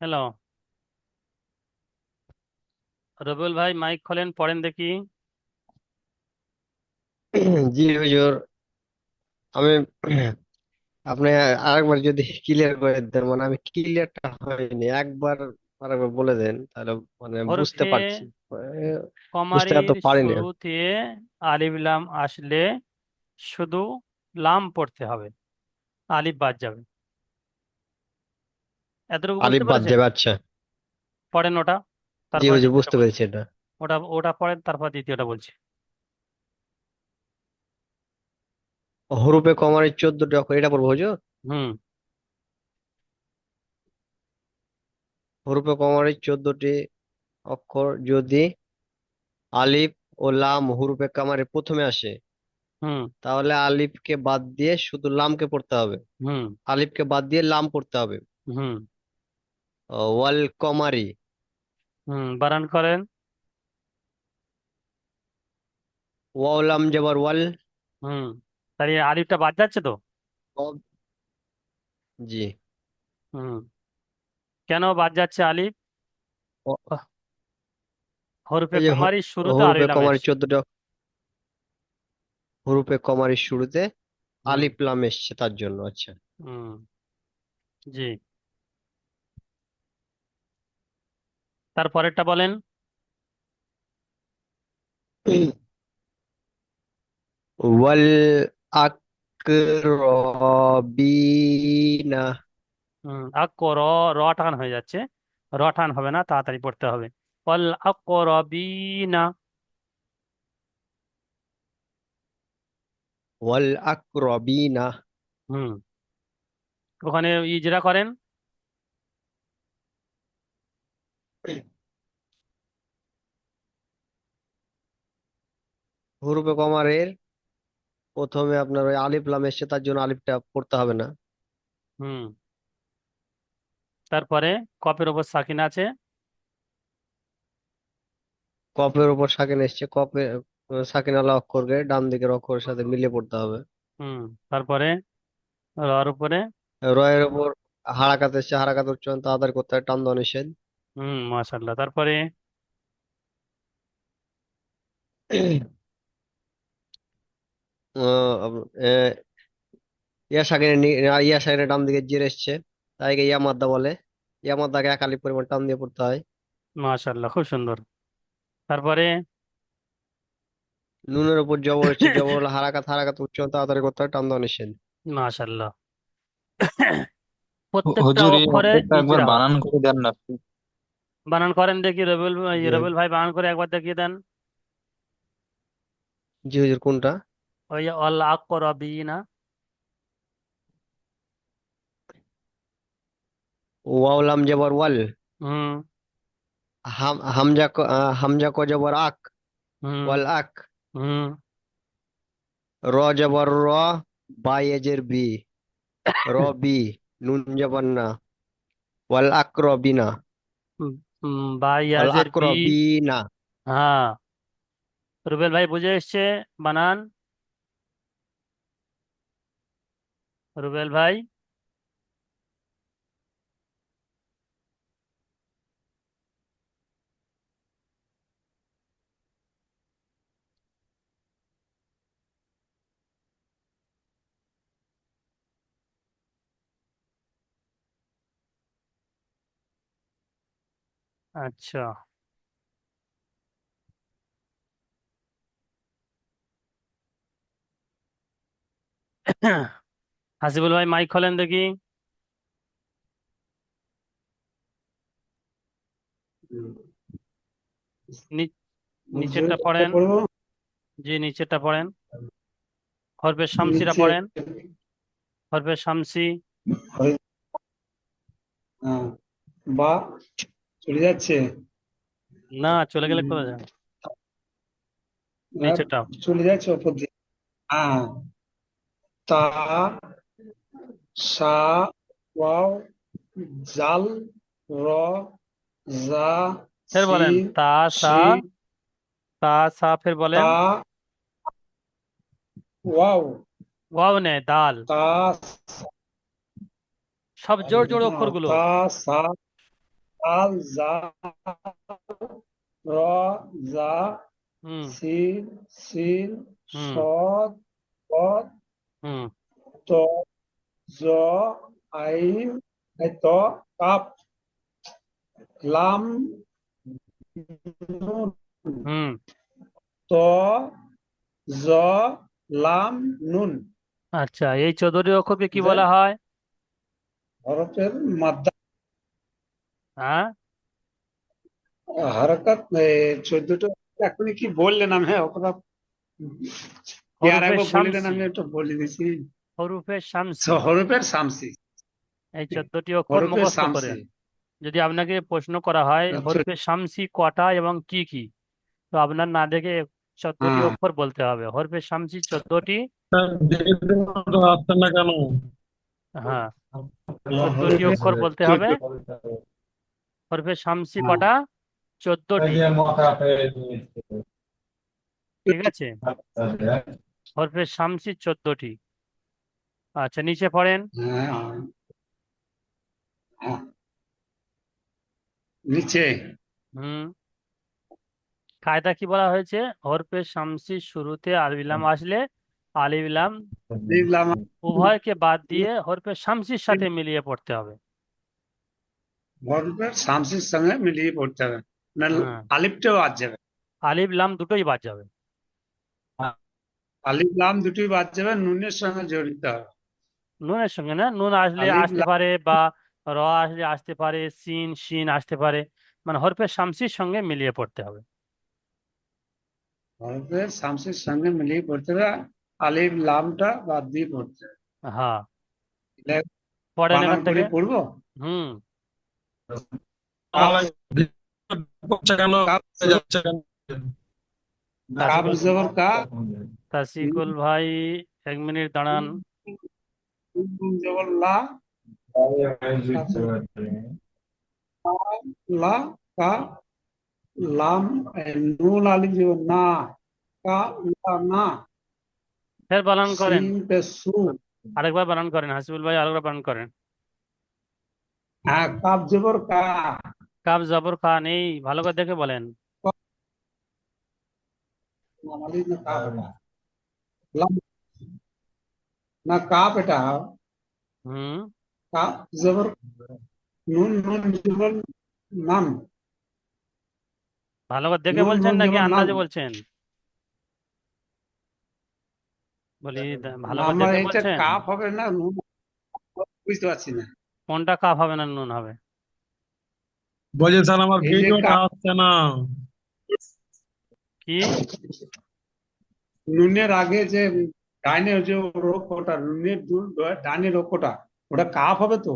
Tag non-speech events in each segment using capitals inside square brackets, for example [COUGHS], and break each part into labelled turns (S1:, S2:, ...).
S1: Hello. Rabiul ভাই mic খোলেন পড়েন দেখি।
S2: জি হুজুর আমি আপনি আরেকবার যদি ক্লিয়ার করে দেন মানে আমি ক্লিয়ারটা হয়নি একবার আরেকবার বলে দেন তাহলে মানে বুঝতে
S1: হরফে
S2: পারছি বুঝতে
S1: কমারির
S2: এত পারিনি।
S1: শুরুতে আলিফ লাম আসলে শুধু লাম পড়তে হবে আলিফ বাদ যাবে। এতটুকু
S2: আলিফ
S1: বুঝতে
S2: বাদ
S1: পেরেছেন?
S2: আচ্ছা।
S1: পড়েন ওটা
S2: জি
S1: তারপরে
S2: হুজুর
S1: দ্বিতীয়টা বলছি।
S2: পেরেছি এটা।
S1: ওটা ওটা পড়েন তারপর দ্বিতীয়টা বলছি।
S2: হরফে কমারের চোদ্দটি অক্ষর এটা পড়ব হুজুর?
S1: হুম।
S2: হরফে কমারের চোদ্দটি অক্ষর যদি আলিফ ও লাম হরুপে কামারের প্রথমে আসে
S1: হুম।
S2: তাহলে আলিফকে বাদ দিয়ে শুধু লামকে পড়তে হবে।
S1: হুম।
S2: আলিফকে বাদ দিয়ে লাম পড়তে হবে।
S1: হুম।
S2: ওয়াল কমারি
S1: হুম বানান করেন।
S2: ওয়াও লাম জবর ওয়াল।
S1: হুম তাহলে আলিফটা বাদ যাচ্ছে তো?
S2: জি।
S1: হুম কেন বাদ যাচ্ছে আলিফ? হরফে
S2: এই যে হ-
S1: কমারির শুরুতে
S2: হরফে
S1: আলিফ লাম
S2: কমারি
S1: এসছে
S2: চোদ্দটা হরফে কমারির শুরুতে
S1: হুম।
S2: আলিফ লাম এসছে তার জন্য আচ্ছা।
S1: হুম জি। তারপরেরটা বলেন।
S2: ওয়াল আকরবিনা।
S1: হুম আক র র টান হয়ে যাচ্ছে। র টান হবে না তাড়াতাড়ি পড়তে হবে। ওয়াল আকরাবিনা।
S2: ওয়াল আকরবিনা।
S1: হুম ওখানে ইজরা করেন
S2: হরফে কমারের প্রথমে আপনার ওই আলিফ লাম এসছে তার জন্য আলিফটা পড়তে হবে না।
S1: হুম। তারপরে কপের ওপর সাকিন আছে।
S2: কপের উপর সাকিন এসছে কফে সাকিন আলা অক্ষরকে ডান দিকের অক্ষরের সাথে মিলিয়ে পড়তে হবে।
S1: হুম তারপরে রর উপরে
S2: রয়ের উপর হারাকাত এসছে হারাকাত উচ্চারণ তাড়াতাড়ি করতে হয় টান দেওয়া নিষেধ।
S1: হুম মাশাল্লাহ তারপরে?
S2: আহ, আহ, ইয়া সাকিনের নি- ইয়া সাকিনের ডান দিকে জের এসছে। তাইকে ইয়া মাদ্দা বলে। ইয়া মাদ্দাকে এক আলিফ পরিমাণ টান দিয়ে পড়তে হয়।
S1: মাশাল্লাহ খুব সুন্দর। তারপরে?
S2: নুনের উপর জবর এসছে জবর হলো হারাকাত হারাকাত উচ্চারণ তাড়াতাড়ি করতে হয় টান দেওয়া নিষেধ।
S1: মাশাল্লাহ
S3: হু-
S1: প্রত্যেকটা
S3: হুজুর এই
S1: অক্ষরে
S3: অক্ষরটা একবার
S1: ইজরা
S3: বানান করে দেন না।
S1: বানান করেন দেখি রবিউল রবিউল ভাই বানান করে একবার দেখিয়ে দেন।
S2: জি হুজুর কোনটা?
S1: ওই অল আকরাবিনা
S2: ওয়াও লাম জবর ওয়াল।
S1: হুম।
S2: হাম হামজা ক হামজা ক জবর আক।
S1: হুম।
S2: ওয়াল আক।
S1: হুম।
S2: র জবর র বা এজের বি। [COUGHS] র বি। নুন জবর না। ওয়াল আকরবিনা
S1: হুম, হুম, বা ইয়াজের বি হ্যাঁ। রুবেল ভাই বুঝে এসছে? বানান। রুবেল ভাই আচ্ছা। হাসিবুল ভাই মাইক খোলেন দেখি। নিচেরটা পড়েন। জি নিচেরটা পড়েন। হরফে শামসিরা পড়েন। হরফে শামসি।
S4: বা চলে যাচ্ছে?
S1: না চলে গেলে কোথায় যাবে?
S4: আর
S1: নিচেরটা
S4: চলে যাচ্ছে ওপর দিকে হ্যাঁ তা সা ওয়াও জাল র জা
S1: ফের বলেন। তা সা তা সা ফের বলেন।
S4: তা ওয়াও।
S1: ওয়াও নেই দাল।
S4: তা
S1: সব জোর জোর
S4: হ্যাঁ,
S1: অক্ষরগুলো।
S4: তা সা জাল র জা
S1: হুম
S4: সিন সিন সদ পদ ত জ আইন ত কাপ লাম নুন ত জ লাম নুন
S1: আচ্ছা এই চৌধুরী অক্ষরকে কি বলা হয়?
S4: হরফের মাদ্দা
S1: হ্যাঁ?
S4: হরকত চোদ্দটা এখনই কি বললেন আমি ওটা একবার বললেন
S1: শামসি।
S4: আমি একটু বলে দিছি।
S1: শামসি।
S4: হরফের শামসি।
S1: এই চোদ্দটি অক্ষর
S4: হরফের
S1: মুখস্থ করেন যদি আপনাকে প্রশ্ন করা হয়
S4: আচ্ছা।
S1: হরফে শামসি কটা এবং কি কি? তো আপনার না দেখে চোদ্দটি
S4: হ্যাঁ।
S1: অক্ষর বলতে হবে। হরফে শামসি চোদ্দটি।
S5: আসছে না কেন
S1: হ্যাঁ। চোদ্দটি অক্ষর বলতে হবে। হরফে শামসি কটা? চোদ্দটি ঠিক আছে? হরফে শামসি চোদ্দটি আচ্ছা নিচে পড়েন।
S4: হ্যাঁ হ্যাঁ। নিচে।
S1: হুম। কায়দা কি বলা হয়েছে? হরফে শামসি শুরুতে আলিফলাম আসলে
S4: দেখলাম
S1: উভয়কে বাদ দিয়ে হরফে শামসির সাথে মিলিয়ে পড়তে হবে।
S4: হরফের শামসির সঙ্গে মিলিয়ে পড়তে হবে। না
S1: হ্যাঁ।
S4: আলিফটাও বাদ যাবে।
S1: আলিফ লাম দুটোই বাদ যাবে।
S4: আলিফ লাম দুটোই বাদ যাবে নুনের সঙ্গে জড়িত হবে।
S1: নুনের সঙ্গে না? নুন আসলে
S4: আলিফ
S1: আসতে
S4: লাম-
S1: পারে বা র আসলে আসতে পারে সিন শিন আসতে পারে। মানে হরফে শামসির সঙ্গে মিলিয়ে পড়তে হবে।
S4: হরফের শামসির সঙ্গে মিলিয়ে পড়তে হবে আলিফ লামটা বাদ দিয়ে পড়তে হবে।
S1: হ্যাঁ। পড়েন
S4: বানান করে
S1: থেকে?
S4: পড়ব?
S1: হুম। তাসিকুল ভাই এক মিনিট দাঁড়ান
S4: লা লা কা লাম নুন আলিফ জবর না কা লা না
S1: ফের বানান করেন। আরেকবার বানান করেন। হাসিবুল ভাই আরেকবার বানান করেন।
S4: হ্যাঁ কাপ জবর কা
S1: কাব জবর কা নেই ভালো করে দেখে বলেন।
S4: না কাপ এটা কাপ এটা
S1: হুম।
S4: কাপ জবর নুন নুন জবর নাম।
S1: ভালো করে দেখে বলছেন নাকি আন্দাজে বলছেন? বলি ভালো করে দেখে
S4: এটা
S1: বলছেন?
S4: কাপ হবে না নুন। বুঝতে পারছি না।
S1: কোনটা কাপ হবে না নুন হবে?
S5: বলছি স্যার আমার
S4: এই যে
S5: ভিডিওটা আসছে না।
S1: কি?
S4: নুনের আগে যে ডাইনে যে রক্ষটা নুনের ওটা কাপ হবে তো?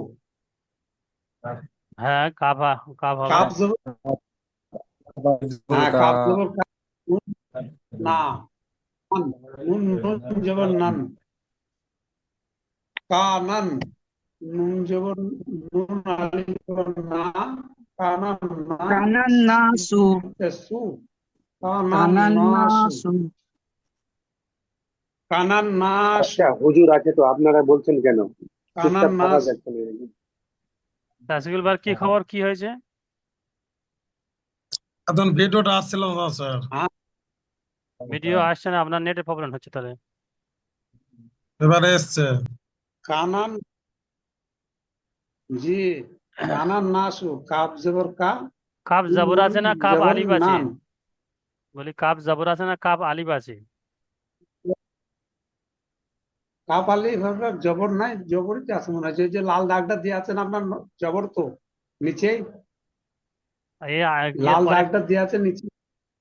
S1: হ্যাঁ কাপ হা- কাপ হবে।
S4: কাপ জবর হ্যাঁ জবর নুন না নান নুন নুন জবর নান কানান নুন জবর নুন আলিফ না সু।
S6: আচ্ছা হুজুর আছে তো আপনারা বলছেন কেন?
S1: তাসিকুল কি খবর কি হয়েছে?
S5: এখন ভিডিওটা আসছিল না স্যার।
S1: ভিডিও আসছে না আপনার নেটের প্রবলেম হচ্ছে তাহলে।
S5: এবারে এসছে।
S4: কানান জি কানান নাসু কাপ জবর কা?
S1: কাপ জবর আছে না
S4: জবর
S1: আলিফ আছে? বলি কাপ জবর আছে না কাপ আলিফ আছে?
S4: কাপ আলিফ হবে জবর নাই জবরই আছে মনে হয়। যে লাল দাগটা দিয়ে আছেন আপনার জবর তো নিচে
S1: এ আ- এর
S4: লাল দাগটা দিয়ে আছে নিচে।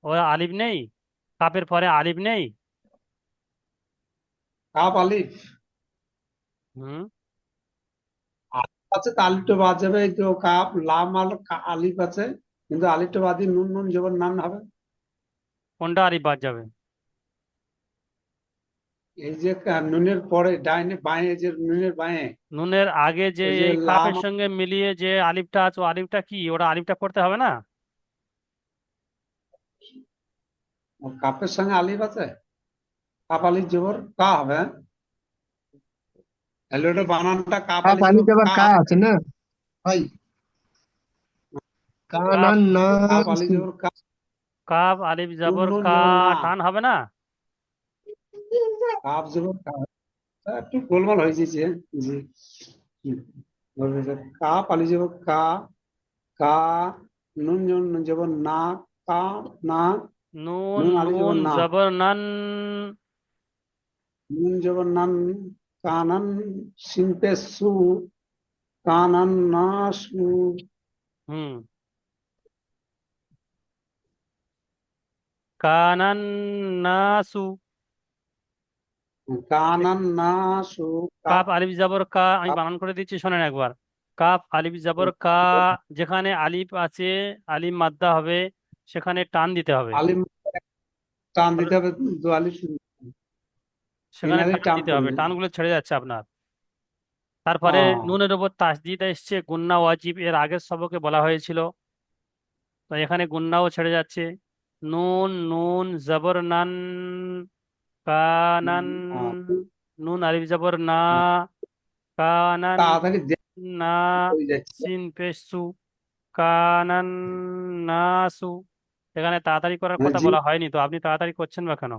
S1: ও আলিফ নেই? কাপের পরে আলিফ নেই?
S4: কাপ আলিফ।
S1: হুম?
S4: আছে আলিফটা বাদ যাবে তো কাপ লাম আল আলিফ আছে কিন্তু আলিফটা বাদ দিয়ে নুন নুন জবর নান হবে।
S1: কোনটা আলিফ বাদ যাবে
S4: এই যে নুনের পরে ডাইনে বাঁয়ে যে নুনের বাঁয়ে।
S1: নুনের আগে যে এই কাপের সঙ্গে মিলিয়ে যে আলিফটা আছে ও আলিফটা কি? ওটা আলিফটা পড়তে হবে না?
S4: কাপের সঙ্গে আলিফ আছে? কাপ আলিফ জবর কা হবে হ্যাঁ? তাহলে ওটা বানানটা
S7: আলি
S4: জবর
S7: জবর
S4: কা
S7: কা আছে না? ভাই।
S8: কানান
S4: কা
S1: আলিফ জবর
S4: নুন
S1: কা টান হবে না?
S4: কাপ জবর কা একটু গোলমাল হয়ে গেছে জি। আলি জবর কা কা নুন জন- জবর না কা না।
S1: নুন
S4: জবর
S1: নুন
S4: না।
S1: জবর নান।
S4: নুন জবর নান। কানান সিন পে সু কানান নাসু
S1: হুম কানান নাসু
S4: কানান নাসু
S1: কাপ আলিফ জবর কা আমি বানান করে দিচ্ছি শোনেন একবার কাপ আলিফ জবর কা যেখানে আলিফ আছে আলিফ মাদ্দা হবে সেখানে টান দিতে হবে
S4: আলিম টান দিতে হবে
S1: সেখানে
S4: আলিফ
S1: টান
S4: টান
S1: দিতে হবে
S4: পড়বে।
S1: টানগুলো ছেড়ে যাচ্ছে আপনার তারপরে
S4: ও।
S1: নুনের উপর তাসদিদ এসছে গুন্না ওয়াজিব এর আগের সবকে বলা হয়েছিল তো এখানে গুন্নাও ছেড়ে যাচ্ছে নুন নুন জবর নান কানান
S4: আহ,
S1: নুন আলিফ জবর না কানান
S4: তাড়াতাড়ি
S1: না
S4: হয়ে যাচ্ছে
S1: সিন পেশ সু কানান নাসু এখানে তাড়াতাড়ি করার কথা
S4: জি।
S1: বলা হয়নি তো আপনি তাড়াতাড়ি করছেন বা কেন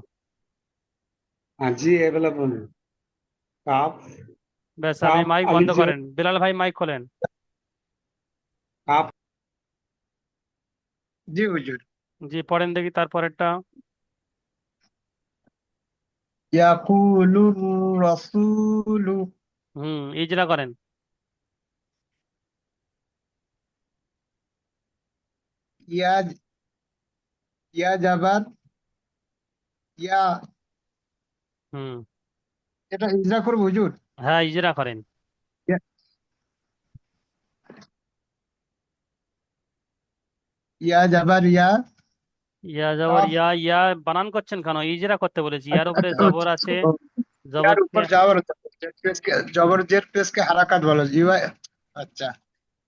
S4: জি অ্যাভেলেবল কাপ
S1: ব্যাস আপনি
S4: কাপ
S1: মাইক বন্ধ করেন। বিলাল ভাই মাইক খোলেন।
S4: কাপ
S8: জি হুজুর।
S1: জি পড়েন দেখি তারপরেরটা।
S8: ইয়াকুলুর রাসূলু।
S1: হুম ইজরা করেন।
S8: ইয়া ইয়া জাবার ইয়া
S1: হুম।
S8: এটা ইজরা করব হুজুর?
S1: হ্যাঁ ইজরা করেন।
S8: ইয়া। জাবার ইয়া।
S1: ইয়া জবর ইয়া ইয়া বানান করছেন কেন? ইজরা করতে বলেছি। ইয়ার উপরে
S8: আচ্ছা,
S1: জবর আছে। জবর
S8: ইয়ার উপর জবর পেশকে জবর জের পেশকে হারাকাত বলে। ইয়া আচ্ছা।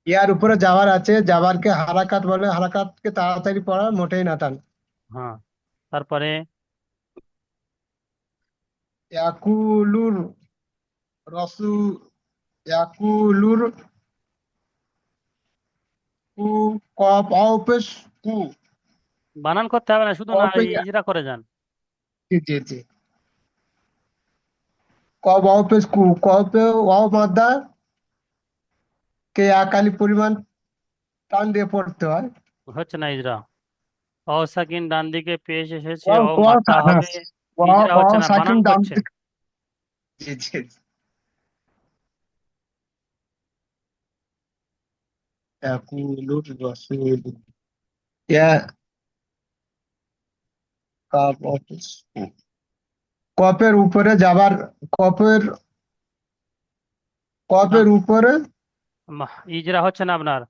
S8: ইয়ার উপরে জাবার আছে। জাবারকে হারাকাত বলে। হারাকাতকে তাড়াতাড়ি পড়া মোটেই না টান
S1: হ্যাঁ। তারপরে
S8: ইয়াকুলুর রসু ইয়াকুলুর কু অপেশ কু।
S1: বানান করতে হবে না শুধু না ইজরা করে যান।
S8: জি জি জি। কু। অ মাদ্দা কে আকালি পরিমাণ টান দিয়ে পড়তে হয়।
S1: হচ্ছে না ইজরা। অ সাকিন ডান দিকে পেশ এসেছে
S8: ওয়াও ওয়াও
S1: হবে। হচ্ছে না বানান করছে
S8: জি জি কাপ কপের উপরে যাবার কপের কপের উপরে?
S1: ইজরা হচ্ছে না আপনার।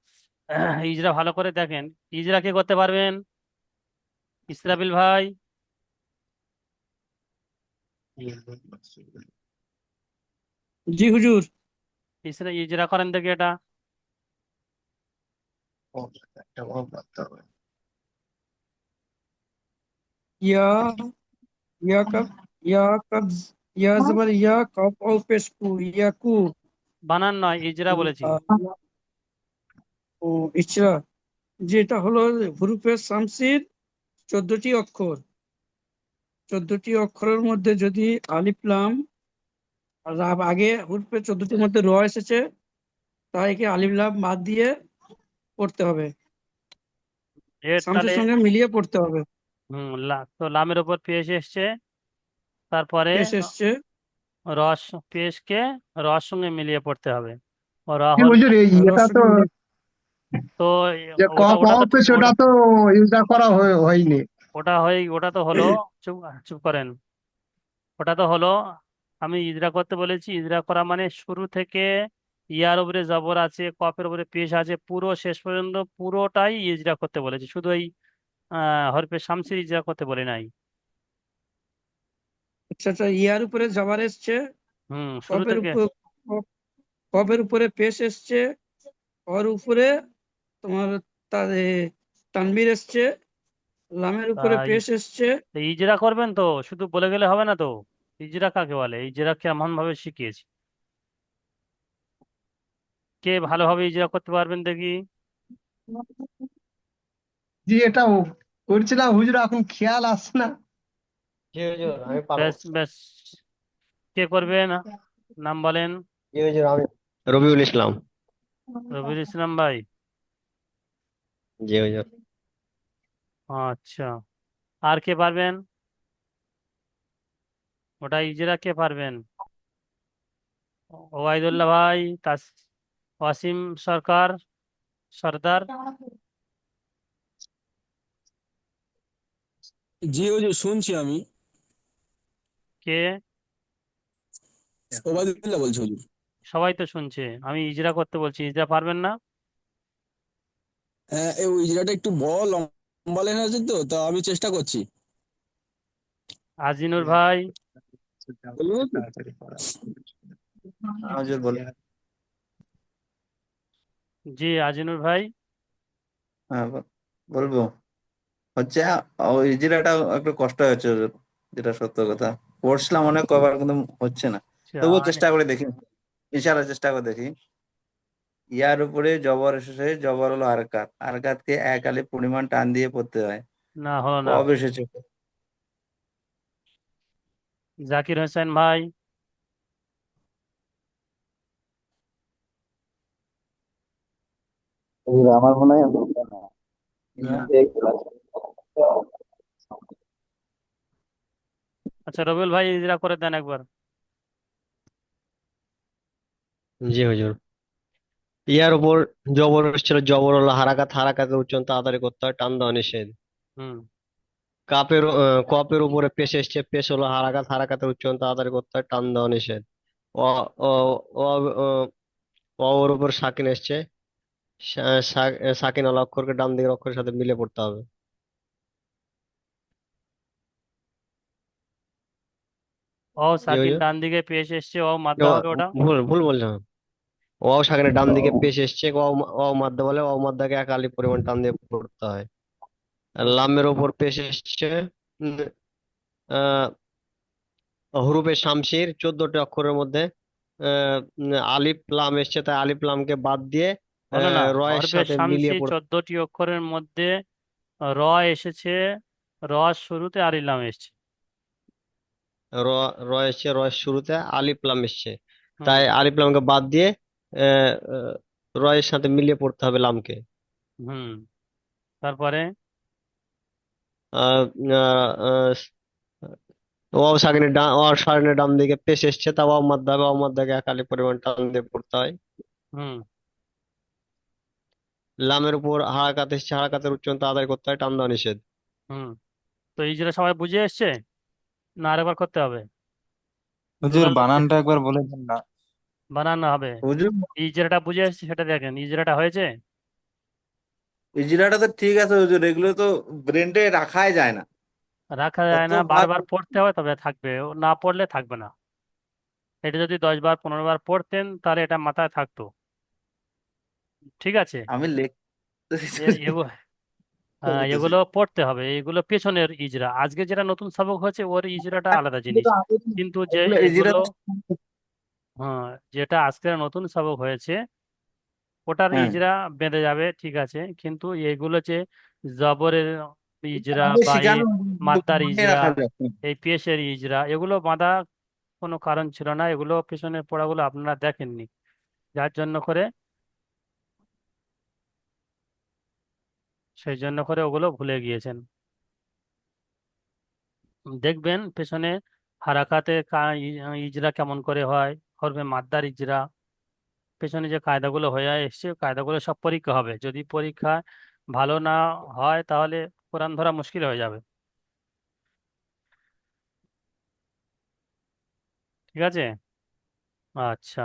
S1: ইজরা ভালো করে দেখেন। ইজরা কে করতে পারবেন? ইসরাবিল ভাই।
S7: জি হুজুর।
S1: ইসরা ইজরা করেন দেখি এটা।
S7: ইয়া ইয়া কাপ ইয়া কাপ ইয়া জবর ইয়া কাপ ও পেশ কু ইয়াকু
S1: বানান নয় ইজরা বলেছি।
S7: ও ইচ্ছা যেটা হলো হুরুফে শামসির চোদ্দটি অক্ষর। চোদ্দটি অক্ষরের মধ্যে যদি আলিফ লাম আর আগে হুরুফে চোদ্দটির মধ্যে র এসেছে তাইকে আলিফ লাম বাদ দিয়ে পড়তে হবে। সঙ্গে মিলিয়ে পড়তে হবে।
S1: হুম তো লামের উপর পেশ এসছে। তারপরে
S7: পেশ এসছে।
S1: রস পেশকে রস সঙ্গে মিলিয়ে পড়তে হবে। র
S8: এটা তো
S1: তো ওটা তো
S8: অপেশ তো ইউজটা করা হয়নি।
S1: ওটা হয়ে ওটা তো হলো চুপ চুপ করেন। ওটা তো হলো আমি ইজরা করতে বলেছি ইজরা করা মানে শুরু থেকে ইয়ার উপরে জবর আছে কফের উপরে পেশ আছে পুরো শেষ পর্যন্ত পুরোটাই ইজরা করতে বলেছি। শুধু এই হরফে শামসির ইজরা করতে বলে নাই।
S7: আচ্ছা আচ্ছা ইয়ার উপরে জবর এসছে
S1: হুম শুরু
S7: কপের
S1: থেকে।
S7: উপর কপের উপরে পেশ এসছে ওর উপরে তোমার তানবীর এসছে লামের উপরে
S1: তাই।
S7: পেশ এসছে।
S1: তো ইজরা করবেন তো শুধু বলে গেলে হবে না তো? ইজরা কাকে বলে? ইজরা কেমন ভাবে শিখিয়েছি। কে ভালোভাবে ইজরা করতে পারবেন দেখি।
S8: জি এটা করছিলাম হুজুর এখন খেয়াল আসছে না?
S2: জি হুজুর আমি পারব।
S1: বেশ বেশ কে করবেন? নাম বলেন।
S2: জি হুজুর আমি। রবিউল ইসলাম।
S1: রবিউল ইসলাম ভাই।
S2: জি হুজুর।
S1: আচ্ছা। আর কে পারবেন? ওটা ইজরা কে পারবেন? ওবায়দুল্লাহ ভাই তাস ওয়াসিম সরকার সর্দার।
S9: জি হুজুর শুনছি আমি।
S1: কে?
S9: ওবায়দুল্লাহ বলছি হুজুর।
S1: সবাই তো শুনছে। আমি ইজরা করতে বলছি ইজরা পারবেন না?
S9: হ্যাঁ এই ইজরাটা একটু বড় লম্বা লেখা আছে তো তা আমি চেষ্টা করছি।
S1: আজিনুর ভাই।
S3: বলুন
S1: জি আজিনুর ভাই।
S3: হ্যাঁ বল- বলব। হচ্ছে ওই ইজিরাটা একটু কষ্ট হয়েছে যেটা সত্য কথা। পড়ছিলাম অনেক কবার কিন্তু হচ্ছে না।
S1: আচ্ছা,
S3: তবুও চেষ্টা করে দেখি। ইনশাআল্লাহ চেষ্টা করে দেখি। ইয়ার উপরে জবর এসেছে জবর হলো আরকাত। আরকাতকে এক আলিফ পরিমাণ টান দিয়ে পড়তে হয়।
S1: না হলো না।
S3: কবে এসেছে
S1: জাকির হোসেন ভাই।
S3: আমার মনে হয়
S1: আচ্ছা রবিউল ভাই ইজরা করে দেন একবার।
S2: জি হুজুর। ইয়ার উপর জবর এসেছিল জবর হলো হারাকাত হারাকাতের উচ্চারণ তাড়াতাড়ি করতে হয় টান দেওয়া নিষেধ।
S1: হুম।
S2: কাপের কপের উপরে পেশ এসছে পেশ হলো হারাকাত হারাকাতের উচ্চারণ তাড়াতাড়ি করতে হয় টান দেওয়া নিষেধ। অ ওর উপর সাকিন এসছে সাকিন আল অক্ষরকে ডান দিকের অক্ষরের সাথে মিলে পড়তে হবে।
S1: ও সাকিন ডান দিকে পেশ এসছে ও
S2: ও,
S1: হবে ওটা।
S2: ভুল ভুল বললাম। ওয়াও সাকিনের ডান দিকে পেশ এসছে ওয়াও ওয়াও মাদ্দা বলে ওয়াও মাদ্দাকে এক আলিফ পরিমাণ টান দিয়ে পড়তে হয়। লামের উপর পেশ এসছে হুরুফে শামসির চোদ্দটি অক্ষরের মধ্যে আলিফ লাম এসছে তাই আলিফ লামকে বাদ দিয়ে
S1: হলো না
S2: রয়ের
S1: হরফে
S2: সাথে
S1: শামসি
S2: মিলিয়ে পড়তে
S1: চোদ্দটি অক্ষরের মধ্যে র এসেছে র শুরুতে আর ইলাম এসছে।
S2: র র এসছে র শুরুতে আলিফ লাম এসছে।
S1: হুম।
S2: তাই আলিফ লামকে বাদ দিয়ে রয়ের সাথে মিলিয়ে পড়তে হবে লামকে।
S1: হুম। তারপরে?
S2: ওয়াও সাকিনের ডান ওয়াও সাকিনের ডান দিকে পেশ এসছে তা ওয়াও মাদ্দা হবে ওয়াও মাদ্দাকে এক আলিফ পরিমাণ টান দিয়ে পড়তে হয়।
S1: হুম।
S2: লামের উপর হারাকাত এসছে হারাকাতের উচ্চারণ তাড়াতাড়ি করতে হয় টান দেওয়া নিষেধ।
S1: হুম। তো ইজরা সবাই বুঝে এসছে? না আরেকবার করতে হবে?
S10: হুজুর বানানটা একবার বলে দেন না।
S1: বানানো হবে।
S3: হুজুর
S1: ইজরাটা বুঝে এসছে সেটা দেখেন ইজরাটা হয়েছে।
S3: ইজরাটা তো ঠিক আছে হুজুর এগুলো তো ব্রেনটে রাখাই যায় না।
S1: রাখা যায় না বারবার পড়তে হবে তবে থাকবে। না পড়লে থাকবে না। এটা যদি দশ বার পনেরো বার পড়তেন তাহলে এটা মাথায় থাকতো। ঠিক আছে?
S3: আমি লিখ
S1: আহ, এগুলো পড়তে হবে। এগুলো পেছনের ইজরা আজকে যেটা নতুন সবক হচ্ছে ওর ইজরাটা আলাদা জিনিস। কিন্তু যে
S3: এগুলো
S1: হ্যাঁ যেটা আজকের নতুন সবক হয়েছে ওটার
S3: হ্যাঁ।
S1: ইজরা বেঁধে যাবে ঠিক আছে? কিন্তু এগুলো যে জবরের ইজরা
S3: আমাদের
S1: বা এই
S3: শেখানো
S1: ইজরা
S3: রাখা যায়
S1: এই পেশের ইজরা এগুলো বাঁধা কোনো কারণ ছিল না। এগুলো পেছনের পড়াগুলো আপনারা দেখেননি। যার জন্য করে সেই জন্য করে ওগুলো ভুলে গিয়েছেন। দেখবেন পেছনে হারাকাতে কা- ই- ইজরা কেমন করে হয় হরফে মাদ্দার ইজরা পেছনে যে কায়দাগুলো হয়ে এসছে, কায়দাগুলো সব পরীক্ষা হবে। যদি পরীক্ষা ভালো না হয়, তাহলে কোরআন ধরা মুশকিল হয়ে যাবে। ঠিক আছে? আচ্ছা।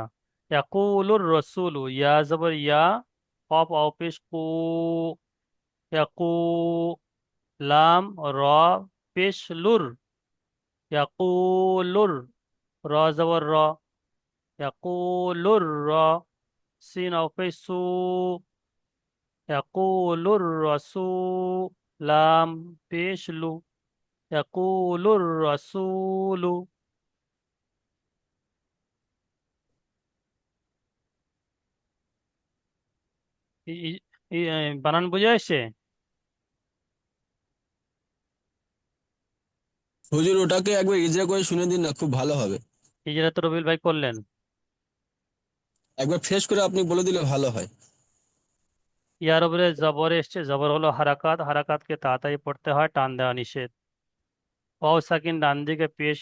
S1: ইয়াকুলুর রসুলু, ইয়া জবর, ইয়া কফ অপেশ কু, ইয়াকু, লাম, র, পেশ, লুর। ইয়াকুলুর র, জবর, র। يقول الر سين أو في سو يقول الرسول لام بيش لو يقول الرسول বানান বুঝে আসছে?
S9: হুজুর ওটাকে একবার ইজরা করে শুনে দিন না খুব ভালো হবে।
S1: ইজরা তো রবিল ভাই করলেন।
S9: একবার ফ্রেশ করে আপনি বলে দিলে ভালো হয়।
S1: ইয়ার উপরে জবর এসছে, জবর হলো হারাকাত, হারাকাতকে তাড়াতাড়ি পড়তে হয়, টান দেওয়া নিষেধ। ওয়াও সাকিন ডান দিকে পেশ